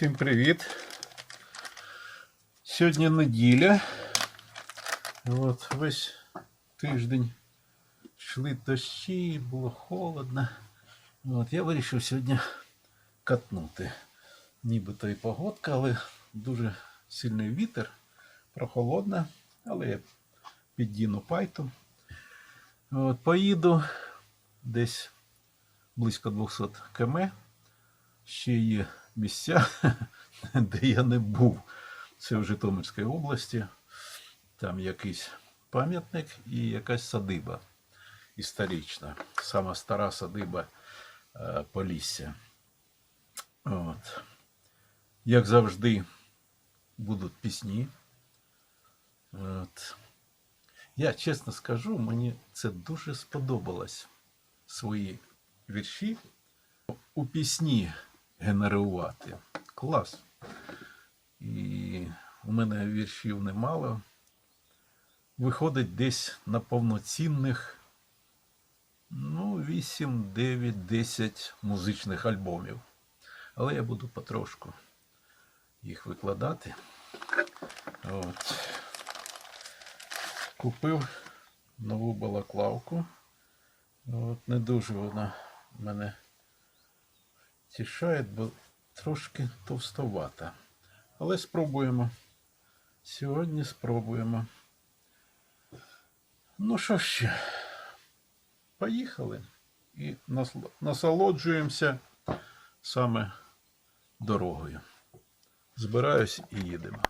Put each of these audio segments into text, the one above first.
Всім привіт. Сьогодні неділя. От весь тиждень йшли дощі, було холодно. От, я вирішив сьогодні катнути. Нібито і погодка, але дуже сильний вітер, прохолодно, але я піддіну пайту. От, поїду десь близько 200 км. Ще є місця, де я не був. Це в Житомирській області. Там якийсь пам'ятник і якась садиба історична. Сама стара садиба е, Полісся. От. Як завжди, будуть пісні. От. Я чесно скажу, мені це дуже сподобалось. Свої вірші у пісні генерувати. Клас. І у мене віршів немало. Виходить десь на повноцінних ну, 8, 9, 10 музичних альбомів. Але я буду потрошку їх викладати. От. Купив нову балаклавку. От, не дуже вона в мене тішає, бо трошки товстовата. Але спробуємо. Сьогодні спробуємо. Ну що ще? Поїхали і насолоджуємося саме дорогою. Збираюсь і їдемо.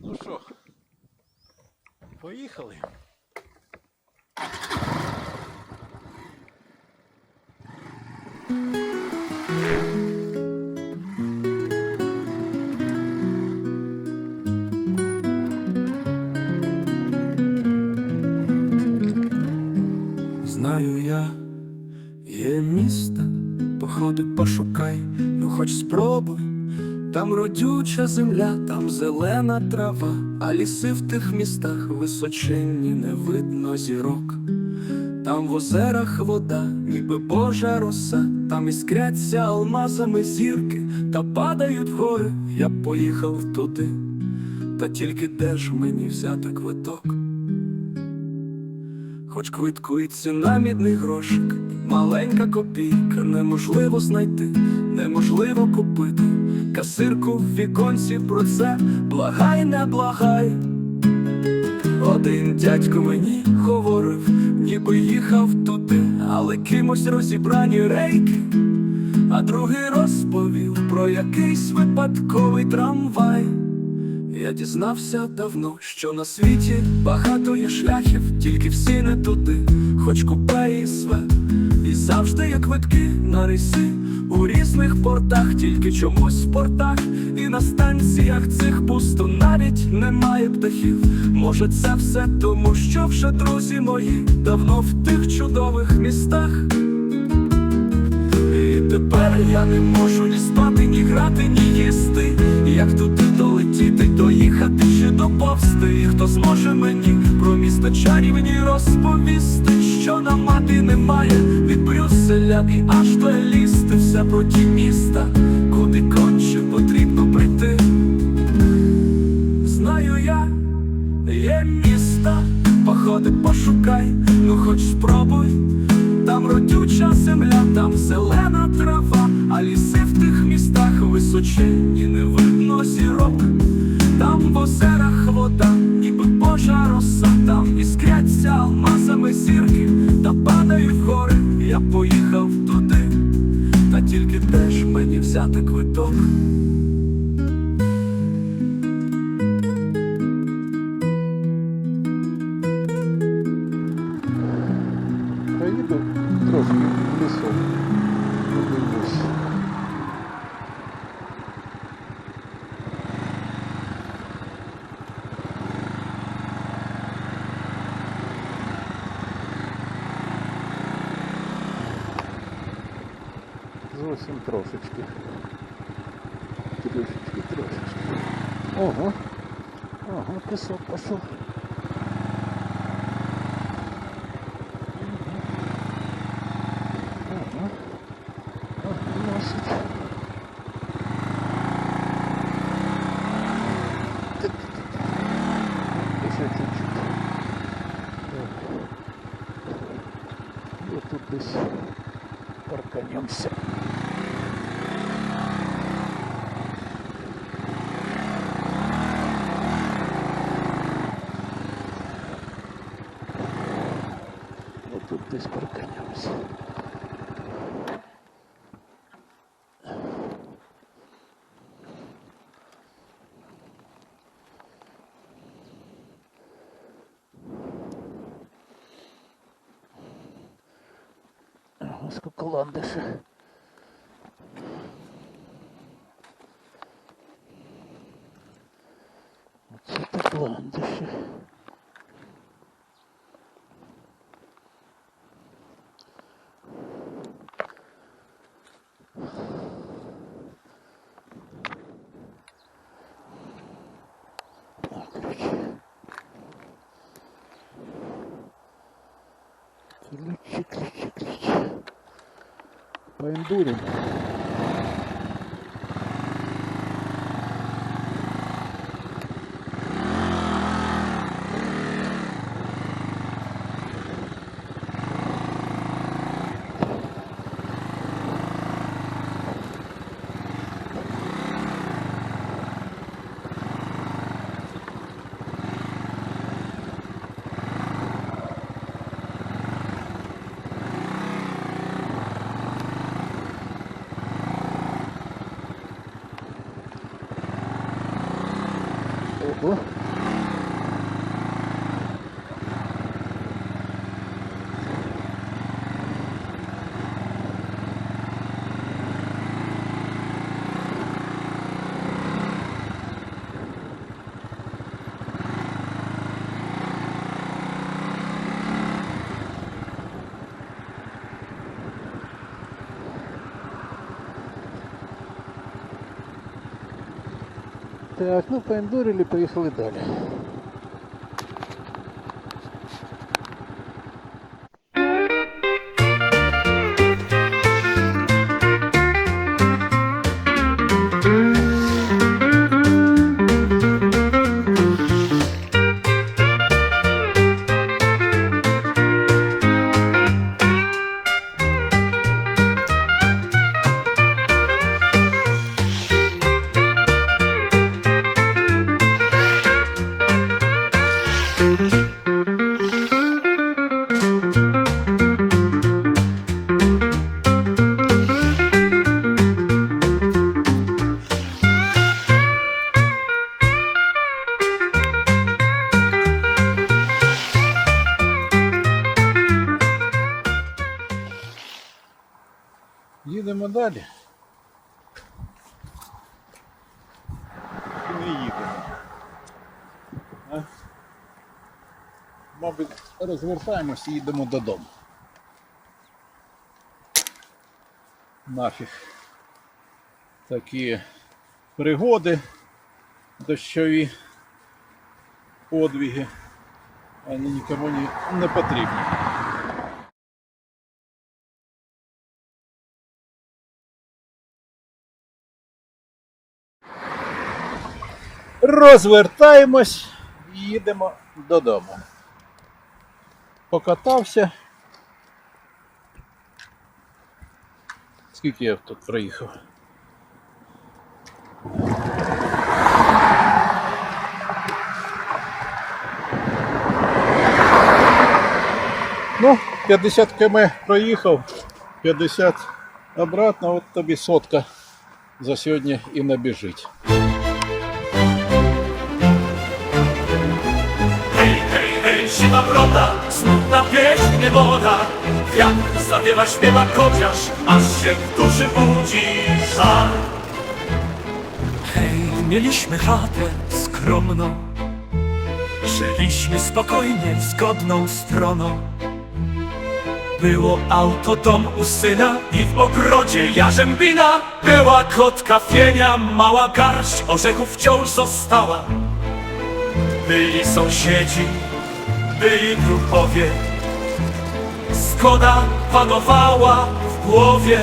Ну що, поїхали. Там родюча земля, там зелена трава, а ліси в тих містах височенні, не видно зірок. Там в озерах вода, ніби божа роса, там іскряться алмазами зірки, та падають гори, я поїхав туди, та тільки де ж мені взяти квиток? Хоч квитку і ціна мідний грошик, маленька копійка, неможливо знайти, неможливо купити. Касирку в віконці про це благай, не благай. Один дядько мені говорив, ніби їхав туди, але кимось розібрані рейки. А другий розповів про якийсь випадковий трамвай. Я дізнався давно, що на світі багато є шляхів, тільки всі не туди, хоч купе і све. Завжди є квитки на рейси у різних портах, тільки чомусь в портах і на станціях цих пусто навіть немає птахів. Може, це все тому, що вже друзі мої давно в тих чудових містах. І тепер я не можу ні спати, ні грати, ні їсти. Як туди долетіти, доїхати чи доповсти? І хто зможе мені про місто чарівні розповісти, що на мапі немає від Брюсселя і аж до Елісти все про ті міста, куди конче потрібно прийти. Знаю я, є міста, походи пошукай, ну хоч спробуй. Там родюча земля, там зелена трава, а ліси в тих містах височенні, Топ. Проїду трошки лісом. Подивлюсь. Трошечки. 哦，哦，不错，不错。Десь парканемся. Ага, сколько Ключи, ключи, ключи. Поэндурим. Ого. Так, ну поендурили, поїхали далі. Їдемо далі. І не їдемо. А? Мабуть, розвертаємося і їдемо додому. Нафіг. Такі пригоди, дощові подвиги. Вони нікому не потрібні. Розвертаємось і їдемо додому. Покатався. Скільки я тут проїхав? Ну, 50 км проїхав, 50 обратно, от тобі сотка за сьогодні і набіжить. Hej, siwa brota, smutna pieśń nieboda Wiatr zawiewa, śpiewa kociarz, aż się w duszy budzi żal. Hej, mieliśmy chatę skromną. Żyliśmy spokojnie, zgodną stroną. Było auto, dom u syna i w ogrodzie jarzębina. Była kotka fienia, mała garść orzechów wciąż została. Byli sąsiedzi, byli druhowie. Zgoda panowała w głowie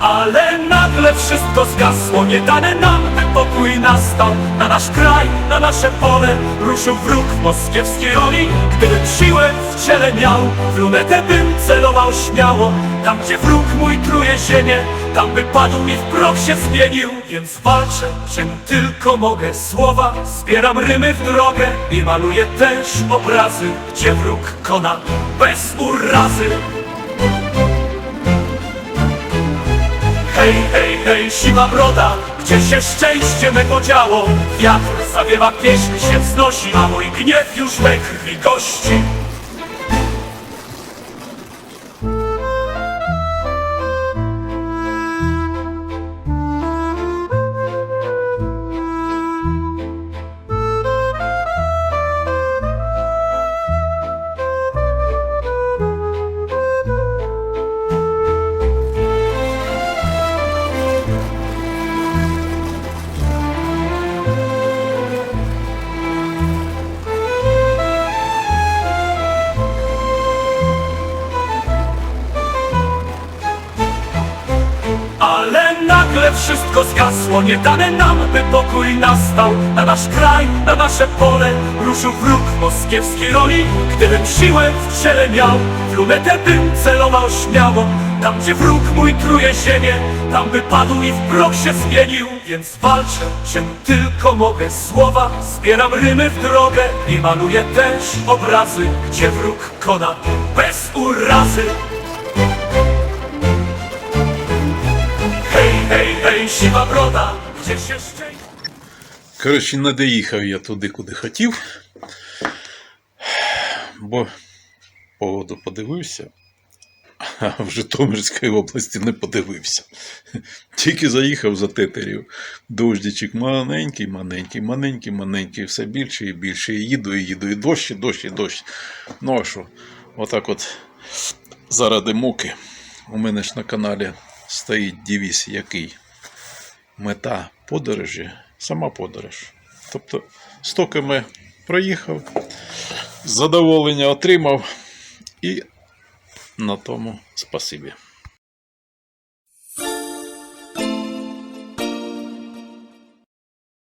ale nagle wszystko zgasło, nie dane nam, by pokój nastał. Na nasz kraj, na nasze pole ruszył wróg moskiewskiej roli. Gdybym siłę w ciele miał, w lunetę bym celował śmiało. Tam gdzie wróg mój truje ziemię, tam by padł mi w proch się zmienił. Więc walczę, czym tylko mogę. Słowa, zbieram rymy w drogę I maluję też obrazy, gdzie wróg kona bez urazy Hej, hej, hej, siwa broda, gdzie się szczęście mego działo? Wiatr zawiewa, pieśń się wznosi, a mój gniew już we krwi gości. Zgasło, nie dane nam, by pokój nastał. Na nasz kraj, na nasze pole ruszył wróg moskiewskiej roli Gdybym siłę w ciele miał, w lunetę bym celował śmiało. Tam gdzie wróg mój truje ziemię, tam by padł i w proch się zmienił. Więc walczę, czym tylko mogę. Słowa, zbieram rymy w drogę. I maluję też obrazy, gdzie wróg kona. Bez urazy siwa broda, gdzie się szczęście Коротше, не доїхав я туди, куди хотів, бо погоду подивився, а в Житомирській області не подивився. Тільки заїхав за тетерів. Дождичок маленький, маленький, маленький, маленький, все більше і більше. І їду, і їду, і дощ, і дощ, і дощ. Ну а що? Отак от заради муки. У мене ж на каналі стоїть девіз який мета подорожі сама подорож. Тобто стоки ми проїхав, задоволення отримав і на тому спасибі.